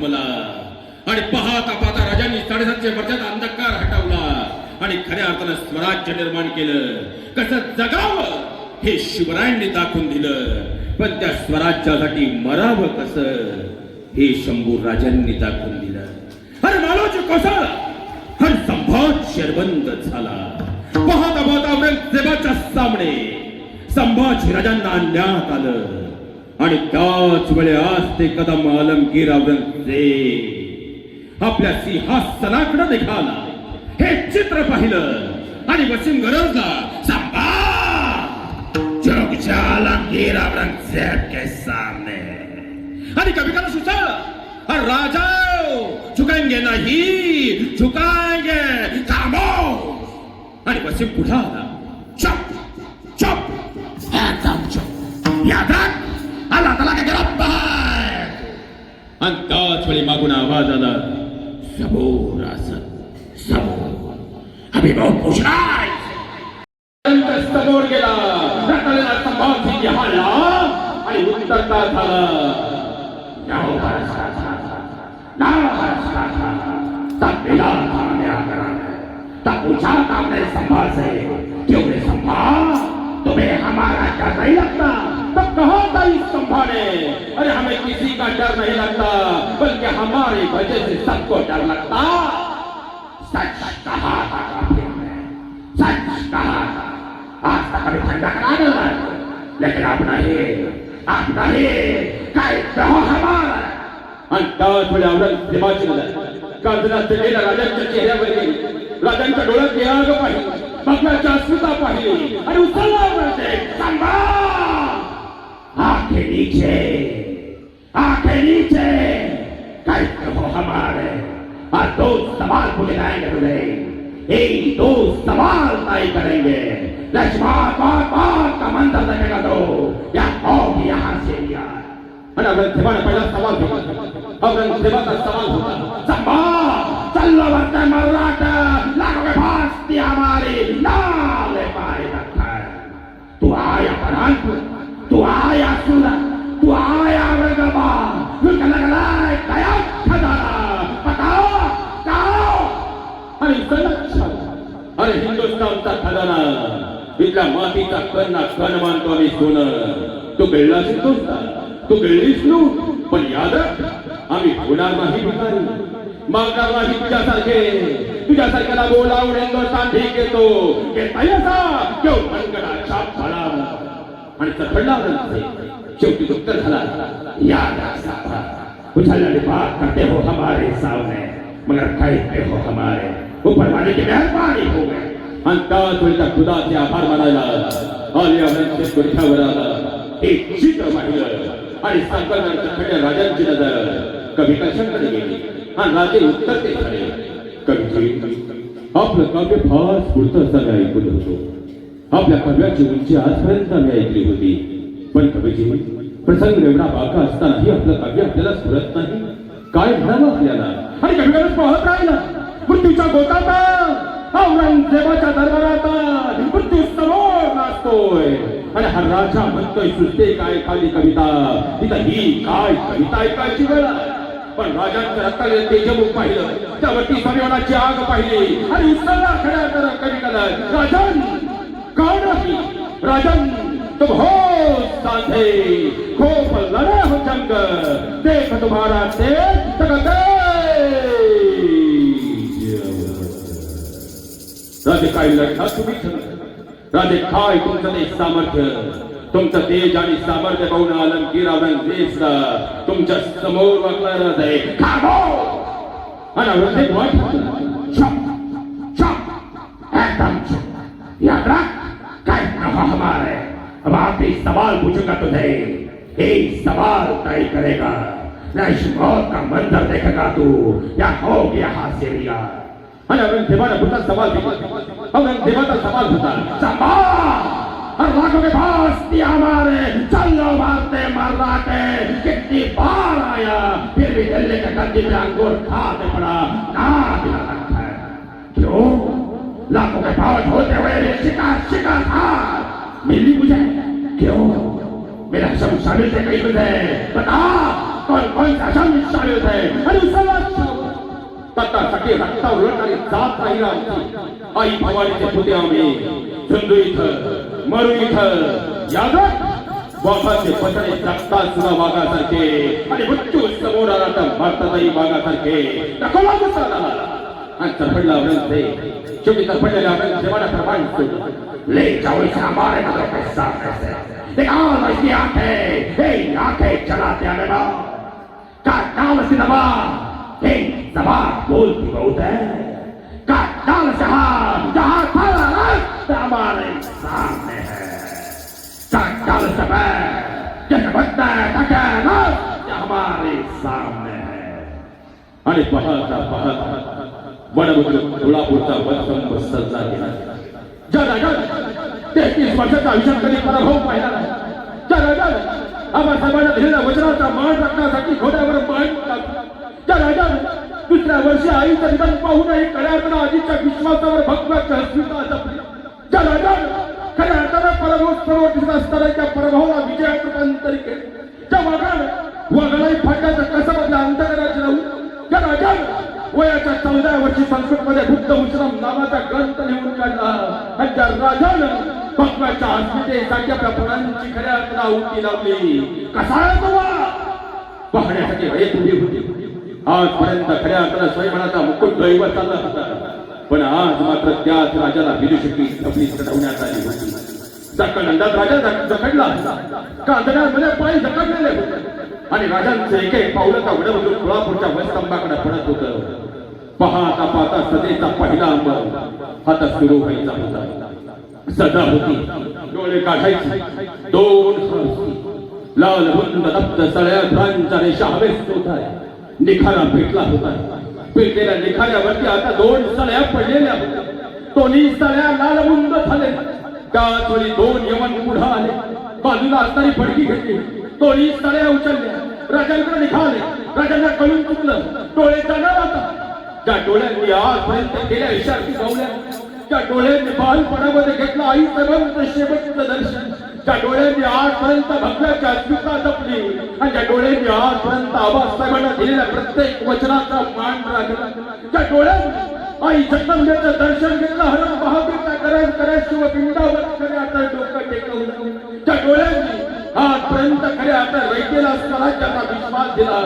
मला आणि पाहता पाहता राजांनी साडेसातशे वर्षाचा अंधकार हटवला. आणि खऱ्या अर्थानं स्वराज्य निर्माण केलं. कसं जगावं हे शिवरायांनी दाखवून दिलं. पण त्या स्वराज्यासाठी मरावं कसं हे शंभू राजांनी दाखवून दिलं. अरे मालोच कसं हर संभाज शरबंद झाला. पाहता पाहता औरंगजेबाच्या सामने संभाजी राजांना आणण्यात आलं. आणि त्याच वेळे आज ते कदम आलमगीर औरंगजेब आपल्या सिंहासनाकडे निघाला. हे चित्र पाहिलं. आणि वसीम गरजला संभा जग आलमगीर औरंगजेब के सामने. आणि कभी कभी सुचल और राजा झुकेंगे नाही झुकाएंगे थांबो आणि वसीम पुढे आला. त्याच मागून आवाज आला सबो असत समोर आम्ही बहुत खुश आहे समोर गेला रताळेला संभाव सिंग हल्ला आणि उत्तरता झाला जाओ ना संभाल से क्यों संभाल तुम्हें हमारा क्या नहीं लगता कहा था इस संभाले। अरे हमें किसी का डर नहीं लगता बल्कि हमारी वजह से सबको डर लगता। सच कहा था काफिर सच कहा था। आज तक हमें ठंडा करा नहीं लेकिन आप नहीं आप नहीं। काय कहो हमारा। आणि त्याच वेळी औरंगजेबाची नजर कर्जनाथ गेल्या राजांच्या चेहऱ्यावर गेली राजांच्या डोळ्यात निराग पाहिली बघण्याची अस्मिता पाहिली आणि उचलला औरंगजेब सांभा आँखें नीचे। आँखें नीचे। काय कहो हमारे आज दो सवाल पूछे जाएँगे तुझे। एक दो सवाल तय करेंगे। लक्ष्मण, बार बार का मंत्र देखेगा तो। या होगी यहाँ से लिया? पहिला सवाल घेतला औरंगजेबाचा सवाल होता संभा चलो वरते मर्राट लागो के फास्ती हमारी नाले पाए तू आया परानपुर तू आया सूरत तू आया औरंगाबाद तू कला कला कया खजाना बताओ कहो आणि संरक्षण अरे हिंदुस्थानचा खजाना इथल्या मातीचा कण ना कण मानतो आम्ही सोनं तू गिळलास हिंदुस्थान तू गिळलीस नू पण याद आम्ही होणार नाही भिकारी मागणार नाही तुझ्यासारखे तुझ्यासारख्याला बोलावून हिंदुस्थान ठीक येतो घेता यसा आणि चढला शेवटी उत्तर झाला या साफा उछलने बात करते हो हमारे सामने मगर कहते हो हमारे. ऊपर वाले की मेहरबानी हो गई आणि त्याच वेळी त्या खुदाचे आभार मानायला आली औरंगजेब गुडघ्यावर आला एक चित्र पाहिलं आणि संकल्पांच्या खड्या राजांची नजर। कवी कशाकडे गेली आणि राजे उत्तर ते झाले कवी आपलं काव्य फार स्फूर्त असताना ऐकत होतो आपल्या कव्याची उंची आजपर्यंत आम्ही ऐकली होती. पण कवीजी प्रसंग एवढा बाका असतानाही आपलं काव्य आपल्याला सुरत नाही. काय म्हणावं आपल्याला? आणि कविकडे पाहत राहिला. मृत्यूच्या गोताता औरंगजेबाच्या दरबारात मृत्यू समोर नाचतोय. आणि हा राजा म्हणतोय सुचते काय खाली कविता? तिथं ही काय कविता ऐकायची वेळ पण राजांचं रक्ताने तेजमुख पाहिलं. त्यावरती समिवनाची आग पाहिली. आणि उत्सवला खड्या कर कविताला राजा का नाही राजन तुम हो साधे खूप लड़े हो जंग देख तुम्हारा तेज तकते राजे काही लढा तुम्ही राजे काय तुमचं ते सामर्थ्य? तुमचं तेज आणि सामर्थ्य पाहून आलमगीर औरंगजेबला तुमच्यासमोर वाकला राजे खामो आणि हृदय वाट चुप एकदम याद रख काय कहा हमारे। अब आखिरी सवाल पूछूँगा तुझे। एक सवाल तय करेगा। नैश मौत का मंजर देखेगा तू। या हो गया हासिरिया आणि औरंगजेबाने पुन्हा सवाल केला औरंगजेबाचा सवाल होता सवाल! और लाखों के पास दिया हमारे। चलो मारते मर्राटे कितनी बार आया, फिर भी दिल्ली के गंदी में अंगूर खाते पड़ा। ना दिला रखा है। क्यों? लाखों के पास होते हुए शिकार शिकार था मिली मुझे क्यों? मेरा सब शामिल थे कहीं मुझे बता कौन कौन सा शामिल शामिल थे? अरे उस उलटणारी जात नाही आमची आई भवानीचे पुते आम्ही झुंजू इथं मरू इथं यादव वाघाचे पतळे जगता सुद्धा वाघासारखे आणि मृत्यू समोर आला तर भारताचाही वाघासारखे नको आला चाला आणि तरफडला आवडते शेवटी तरफडलेल्या आवडत जेवाना प्रमाण सोडलं ले जाओ इसे हमारे नजरों के सामने से निकाल इसकी आंखें हे आंखें चलाते आने ना काट डाल से दबा हे जबान बोलती बहुत है. काट डाल से हाथ जहां खड़ा रास्ता हमारे सामने है. काट डाल से पैर जैसे बनता है थके रास्ता हमारे सामने है. आणि पाहता पाहता वनमुद्र तुळापूरचा वनसंप सज्जा केला जरा जरा तेहतीस वर्षाचा आयुष्यात कधी पराभव पाहिला नाही. जरा जरा आबासाहेबांना दिलेल्या वचनाचा मान राखण्यासाठी घोड्यावर मान टाकला जरा जरा दुसऱ्या वर्षी आईचं निधन पाहूनही खऱ्या अर्थानं आजीच्या विश्वासावर भगवाच्या अस्मिता जपली जरा खऱ्या अर्थानं पराभव सर्व दिसत असताना त्या पराभवाला विजयात रूपांतरित केले. त्या वाघानं वाघालाही फाटल्याचं कसं आपल्या वयाच्या चौदा वर्षी संस्कृतमध्ये बुद्ध मुश्रम नावाचा ग्रंथ लिहून काढला. आणि राजानं भगवाच्या अस्मितेसाठी आपल्या प्राणांची खऱ्या अर्थाला उठी लावली कसा तो पाहण्यासाठी वेळ उभी होती. आजपर्यंत खऱ्या अर्थाला स्वयंमनाचा मुकुट दैवत चालला होता. पण आज मात्र त्याच राजाला विदुषकी आपली चढवण्यात आली होती. सकंडात राजा जखडला. कांदण्यामध्ये पाय जखडलेले होते. आणि राजांचे एक एक पावलं का उडवून कोल्हापूरच्या वनस्तंभाकडे पडत होतं. पाहता पाहता सदेचा पहिला अंब हातात सुरू व्हायचा होता. सदा होती. डोळे काढायचे. दोन लाल बंद दप्त सळ्या प्रांच्या रेषा हवेस होता निखारा भेटला होता. पेटलेल्या निखाऱ्यावरती आता दोन सळ्या पडलेल्या होत्या. दोन्ही सळ्या लाल बुंद झाले. त्याच वेळी दोन यवन पुढे आले. बाजूला असणारी फडकी घेतली. दोन्ही सळ्या उचलल्या. राजांकडे निघाले. राजांना कळून चुकलं. डोळे जाणार आता. त्या डोळ्यांनी आजपर्यंत केल्या इशारती गावल्या. त्या डोळ्यांनी बालपणामध्ये घेतलं आई सर्वांचं शेवटचं दर्शन. त्या डोळ्यांनी आजपर्यंत भगव्याच्या अस्मिता जपली. आणि त्या डोळ्यांनी आजपर्यंत आबासाहेबांना दिलेल्या प्रत्येक वचनाचा मान राखला. त्या डोळ्यांनी आई जगदंबेचं दर्शन घेतलं. हरण महावीरचा करण करे शिवपिंडावर खरे आता डोकं टेकवलं त्या डोळ्यांनी आजपर्यंत खरे आता वैद्यला स्वराज्याचा विश्वास दिला.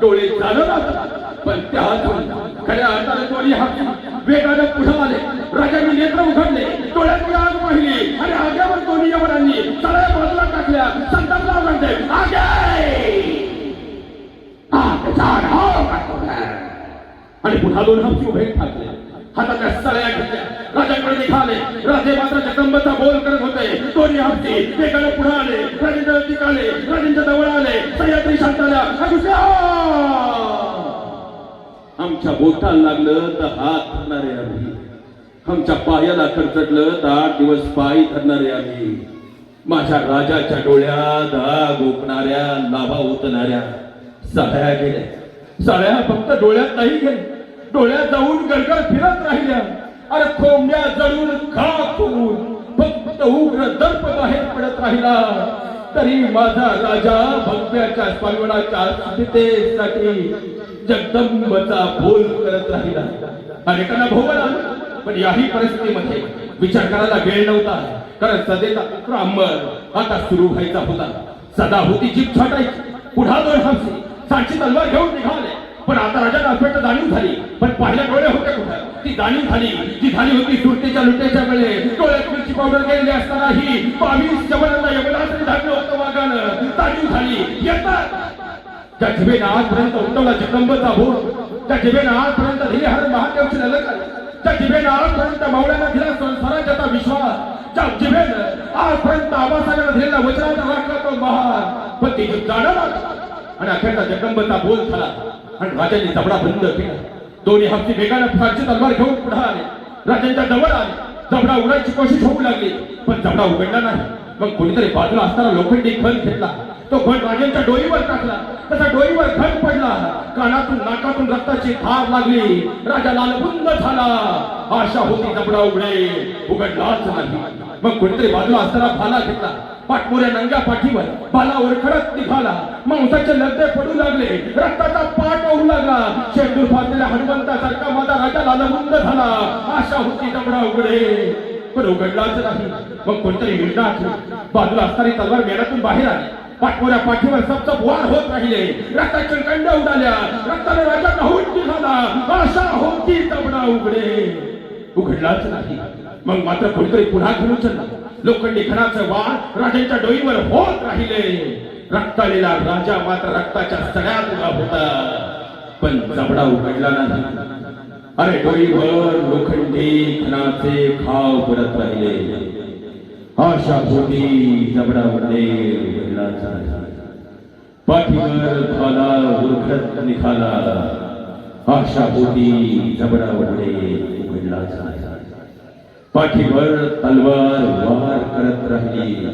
डोळे जाणवत पण त्या खऱ्या अर्थाने डोळी हाती वेगाने पुढे आले राजाने नेत्र उघडले डोळ्यांनी आग पाहिली आणि आग्यावर दोन्ही यवनांनी सगळ्या बाजूला टाकल्या संतापला म्हणते आगे! आग हो, आणि पुन्हा दोन हप्ती उभे ठाकले. हाताच्या सळ्या घेतल्या राजाकडे निघाले. राजे मात्र जगदंबाचा बोल करत होते. दोन्ही हप्ती एकाने पुढे आले. राजेंद्र नजीक राजेंद्र जवळ आले. सह्याद्री शांताला आणि दुसऱ्या, आमच्या बोटाला लागलं तर हात धरणारे आम्ही. आमच्या पायाला खरचटलं तर आठ दिवस पायी धरणारे आम्ही. माझ्या राजाच्या डोळ्यात आग ओकणाऱ्या लाभा ओतणाऱ्या सळ्या गेल्या. सळ्या फक्त डोळ्यात नाही गेल्या. डोळ्यात जाऊन गडगड फिरत राहिल्या. अरे कोंबड्या जळून खाक होऊन फक्त उग्र दर्प बाहेर पडत राहिला. तरी माझा राजा भगव्याच्या स्वामीवडाच्या स्थितेसाठी जगदंबचा बोल करत राहिला. अनेकांना भोवल आलं पण याही परिस्थितीमध्ये विचार करायला वेळ नव्हता. कारण सदेचा उग्र अंमल आता सुरू व्हायचा होता. सदा होती जीप छाटायची. पुढा दोन हंसी. सांची तलवार घेऊन निघाले. पण आता राजा अस्पष्ट जाणीव झाली. पण पाहिल्या डोळे होते कुठं? ती जाणीव झाली. जी झाली होती सुरतेच्या लुटेच्या वेळे. डोळ्यात मिरची पावडर गेलेली असतानाही बावीस जवानांना यमनात्री धाडलं होतं वागानं जाणीव झाली. येतात त्या जिभेनं आजपर्यंत उठवला जगदंबचा भोर त्या जिभेनं आजपर्यंत हरिहर हर महादेवची ललक त्या जिभेनं आजपर्यंत मावळ्यांना दिला संसाराच्या विश्वास त्या जिभेनं आजपर्यंत आबासाहेबांना दिलेला वचनाचा राखला तो महान. पण ती जाणार आणि अखेरचा जगदंबचा बोल झाला. आणि राजांनी जबडा बंद केला. दोन्ही हप्ती वेगानं फारची तलवार घेऊन पुढे आले. राजांच्या जवळ आले. जबडा उडायची कोशिश होऊ लागली. पण जबडा उघडला नाही. मग कोणीतरी बाजूला असताना लोखंडी खण घेतला. तो खण राजांच्या डोईवर टाकला. त्याचा डोईवर घट पडला. कानातून नाकातून रक्ताची धार लागली. राजा लालबुंद झाला. आशा होती जबडा उघडे. उघडलाच नाही. मग कोणीतरी बाजूला असताना भाला घेतला. पाठमोऱ्या नंग्या पाठीवर बालावर खडक निघाला. मांसाचे लग्ने पडू लागले. रक्ताचा पाठ होऊ लागला. शेंदूर फासलेल्या हनुमंतासारखा माझा राजा लालबुंद झाला. आशा होती दमडा उघडे. पण उघडलाच नाही. मग कोणतरी मिळणार बाजूला असणारी तलवार मेळातून बाहेर आली. पाठमोऱ्या पाठीवर सप्तप वार होत राहिले. रक्ताच्या कंड उडाल्या रक्ताने राजा नाहून निघाला आशा होती तबडा उघडे. उघडलाच नाही. मग मात्र कोणीतरी पुन्हा घेऊन चालला. लोखंडी खणाचं वार राजांच्या डोईवर होत राहिले. रक्तालेला राजा मात्र रक्ताच्या सगळ्यात उभा होता. पण जबडा उघडला नाही. अरे डोईवर लोखंडी खणाचे खाव पडत राहिले. आशा होती जबडा उघडे नाचा पाठीवर खाला उरखत निखाला आशा होती जबडा उघडे उघडला पाठीवर तलवार वार करत राहिली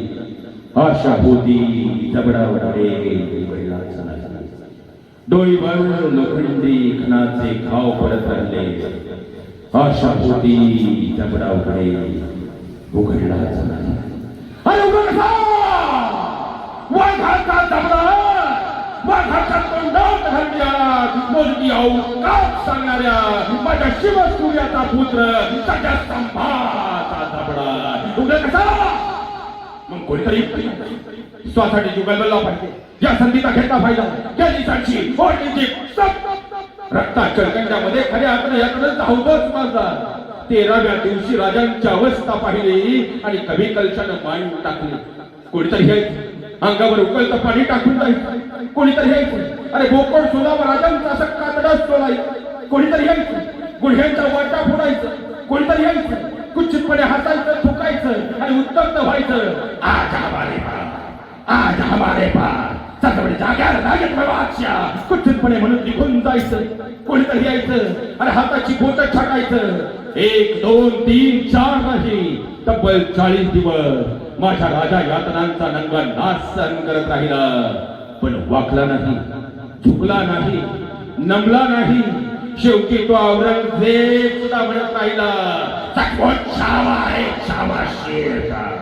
आशा होती जबडा उघडे उघडला नाही डोईवर लोखंडी खणाचे खाव पडत राहिले आशा होती जबडा उघडे उघडला अरे उघड वाघाचा जबडा वाघाच्या तोंडात घालण्यात मोजकी अवकाश सांगणाऱ्या माझ्या शिवसूर्याचा पुत्र सगळ्या स्तंभाचा जबडा. उघड कसा? मग कोणीतरी स्वतःसाठी जुगायला पाहिजे. या संधीचा घेतला फायदा या दिवसाची ओढणीची रक्ताच्या कंड्यामध्ये खऱ्या अर्थाने याकडे धावतच माझा. तेराव्या दिवशी राजांची अवस्था पाहिली आणि कवी कलशानं मान टाकली. कोणीतरी हे अंगावर उकळतं पाणी टाकून जायचं कोणीतरी यायचं. अरे बोकड सोलावर राजांचा असं कातडाच सोलायचं कोणीतरी यायचं. गुढ्यांचा वाटा फोडायचं. कोणीतरी यायचं. कुचितपणे हसायचं थुकायचं आणि उत्तप्त व्हायचं. आज हमारे पास आज हमारे पास जाग्याला कठीणपणे म्हणून निघून जायचं. कोणीतरी यायचं आणि हाताची बोट छाटायचं. एक दोन तीन चार नाही तब्बल चाळीस दिवस माझ्या राजा यातनांचा नंगा नाश सहन करत राहिला. पण वाकला नाही झुकला नाही नमला नाही. शेवटी तो औरंगजेब सुद्धा म्हणत राहिला सचमुच छावा है शेर का?